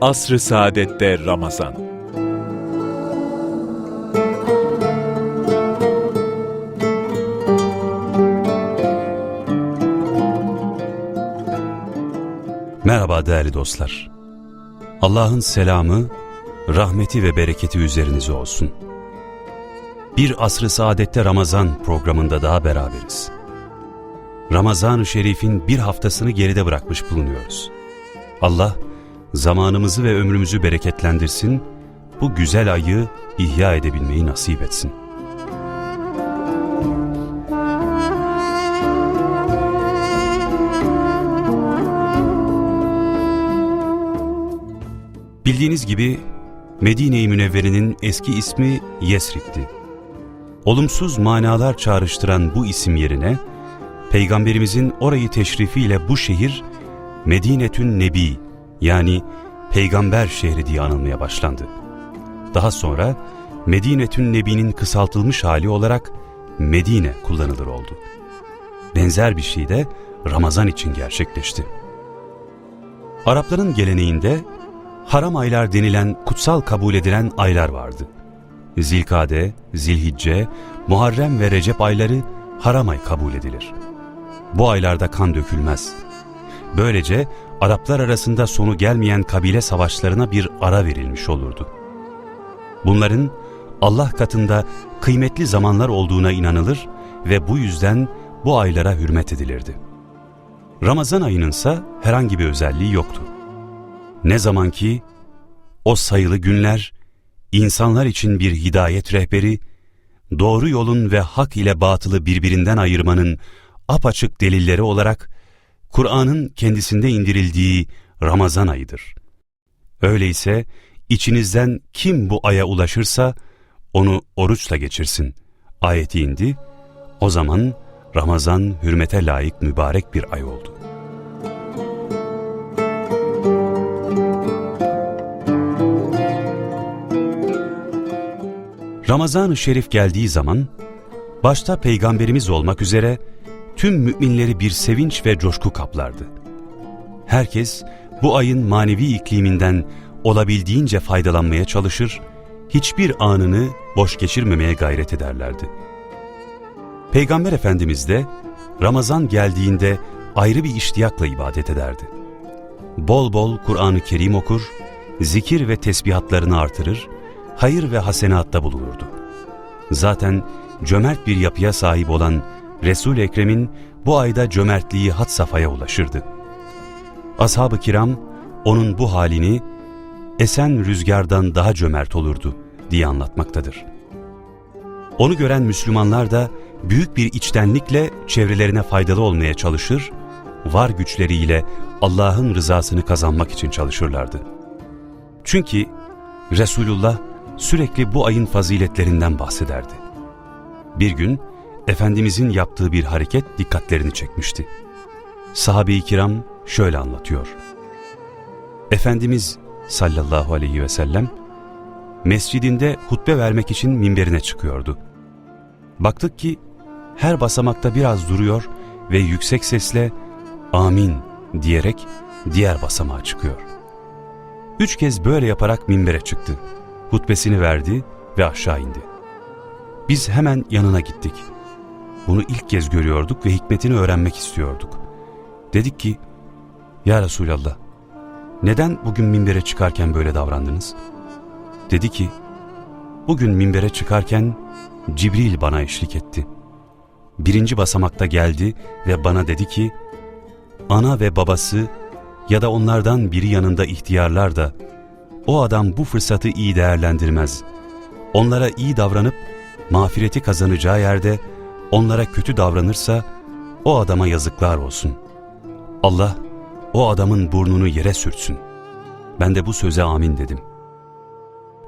Asr-ı Saadet'te Ramazan Merhaba değerli dostlar. Allah'ın selamı, rahmeti ve bereketi üzerinize olsun. Bir asrı saadette Ramazan programında daha beraberiz. Ramazan-ı Şerif'in bir haftasını geride bırakmış bulunuyoruz. Allah zamanımızı ve ömrümüzü bereketlendirsin, bu güzel ayı ihya edebilmeyi nasip etsin. Bildiğiniz gibi Medine-i Münevvere'nin eski ismi Yesrib'ti. Olumsuz manalar çağrıştıran bu isim yerine Peygamberimizin orayı teşrifiyle bu şehir Medinetün Nebi yani Peygamber şehri diye anılmaya başlandı. Daha sonra Medinetün Nebi'nin kısaltılmış hali olarak Medine kullanılır oldu. Benzer bir şey de Ramazan için gerçekleşti. Arapların geleneğinde haram aylar denilen kutsal kabul edilen aylar vardı. Zilkade, Zilhicce, Muharrem ve Recep ayları haram ay kabul edilir. Bu aylarda kan dökülmez. Böylece Araplar arasında sonu gelmeyen kabile savaşlarına bir ara verilmiş olurdu. Bunların Allah katında kıymetli zamanlar olduğuna inanılır ve bu yüzden bu aylara hürmet edilirdi. Ramazan ayının ise herhangi bir özelliği yoktu. Ne zaman ki o sayılı günler insanlar için bir hidayet rehberi, doğru yolun ve hak ile batılı birbirinden ayırmanın apaçık delilleri olarak Kur'an'ın kendisinde indirildiği Ramazan ayıdır. Öyleyse içinizden kim bu aya ulaşırsa onu oruçla geçirsin. Ayeti indi. O zaman Ramazan hürmete layık mübarek bir ay oldu. Ramazan-ı Şerif geldiği zaman, başta Peygamberimiz olmak üzere tüm müminleri bir sevinç ve coşku kaplardı. Herkes bu ayın manevi ikliminden olabildiğince faydalanmaya çalışır, hiçbir anını boş geçirmemeye gayret ederlerdi. Peygamber Efendimiz de Ramazan geldiğinde ayrı bir iştiyakla ibadet ederdi. Bol bol Kur'an-ı Kerim okur, zikir ve tesbihatlarını artırır, hayır ve hasenatta bulunurdu. Zaten cömert bir yapıya sahip olan resul Ekrem'in bu ayda cömertliği had safhaya ulaşırdı. Ashab-ı kiram onun bu halini esen rüzgardan daha cömert olurdu diye anlatmaktadır. Onu gören Müslümanlar da büyük bir içtenlikle çevrelerine faydalı olmaya çalışır, var güçleriyle Allah'ın rızasını kazanmak için çalışırlardı. Çünkü Resulullah sürekli bu ayın faziletlerinden bahsederdi. Bir gün Efendimizin yaptığı bir hareket dikkatlerini çekmişti. Sahabe-i kiram şöyle anlatıyor. Efendimiz sallallahu aleyhi ve sellem mescidinde hutbe vermek için minberine çıkıyordu. Baktık ki her basamakta biraz duruyor ve yüksek sesle amin diyerek diğer basamağa çıkıyor. Üç kez böyle yaparak minbere çıktı. Hutbesini verdi ve aşağı indi. Biz hemen yanına gittik. Bunu ilk kez görüyorduk ve hikmetini öğrenmek istiyorduk. Dedik ki, Ya Resulallah, neden bugün minbere çıkarken böyle davrandınız? Dedi ki, bugün minbere çıkarken Cibril bana eşlik etti. Birinci basamakta geldi ve bana dedi ki, ana ve babası ya da onlardan biri yanında ihtiyarlar da o adam bu fırsatı iyi değerlendirmez. Onlara iyi davranıp mağfireti kazanacağı yerde onlara kötü davranırsa o adama yazıklar olsun. Allah o adamın burnunu yere sürtsün. Ben de bu söze amin dedim.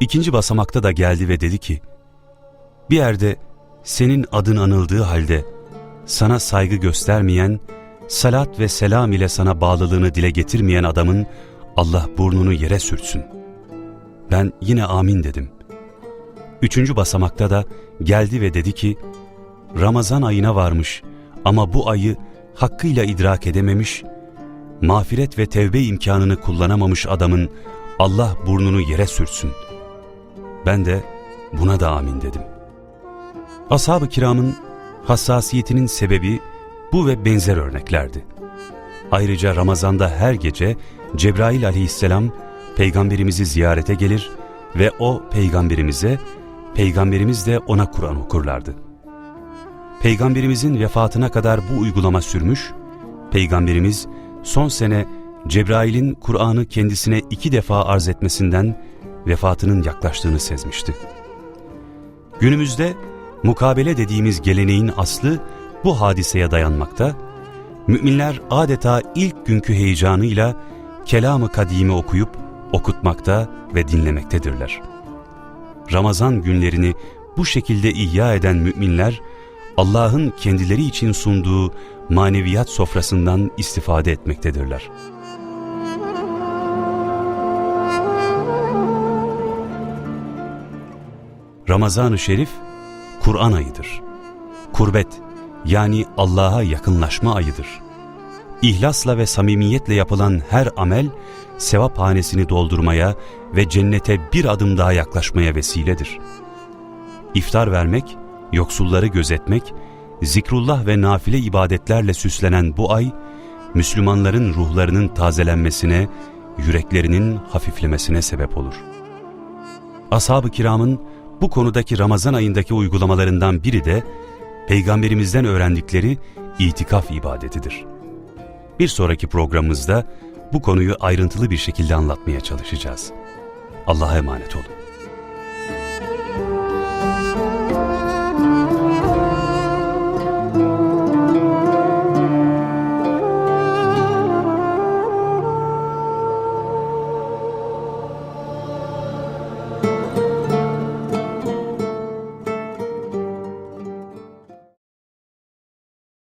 İkinci basamakta da geldi ve dedi ki, bir yerde senin adın anıldığı halde sana saygı göstermeyen, salat ve selam ile sana bağlılığını dile getirmeyen adamın Allah burnunu yere sürtsün. Ben yine amin dedim. Üçüncü basamakta da geldi ve dedi ki, Ramazan ayına varmış ama bu ayı hakkıyla idrak edememiş, mağfiret ve tevbe imkanını kullanamamış adamın Allah burnunu yere sürtsün. Ben de buna da amin dedim. Ashab-ı kiramın hassasiyetinin sebebi bu ve benzer örneklerdi. Ayrıca Ramazan'da her gece Cebrail aleyhisselam peygamberimizi ziyarete gelir ve o peygamberimize, peygamberimiz de ona Kur'an okurlardı. Peygamberimizin vefatına kadar bu uygulama sürmüş, peygamberimiz son sene Cebrail'in Kur'an'ı kendisine iki defa arz etmesinden vefatının yaklaştığını sezmişti. Günümüzde mukabele dediğimiz geleneğin aslı bu hadiseye dayanmakta, müminler adeta ilk günkü heyecanıyla kelamı kadimi okuyup okutmakta ve dinlemektedirler. Ramazan günlerini bu şekilde ihya eden müminler, Allah'ın kendileri için sunduğu maneviyat sofrasından istifade etmektedirler. Ramazan-ı Şerif, Kur'an ayıdır. Kurbet, yani Allah'a yakınlaşma ayıdır. İhlasla ve samimiyetle yapılan her amel, sevap hanesini doldurmaya ve cennete bir adım daha yaklaşmaya vesiledir. İftar vermek, yoksulları gözetmek, zikrullah ve nafile ibadetlerle süslenen bu ay, Müslümanların ruhlarının tazelenmesine, yüreklerinin hafiflemesine sebep olur. Ashab-ı kiramın bu konudaki Ramazan ayındaki uygulamalarından biri de Peygamberimizden öğrendikleri itikaf ibadetidir. Bir sonraki programımızda bu konuyu ayrıntılı bir şekilde anlatmaya çalışacağız. Allah'a emanet olun.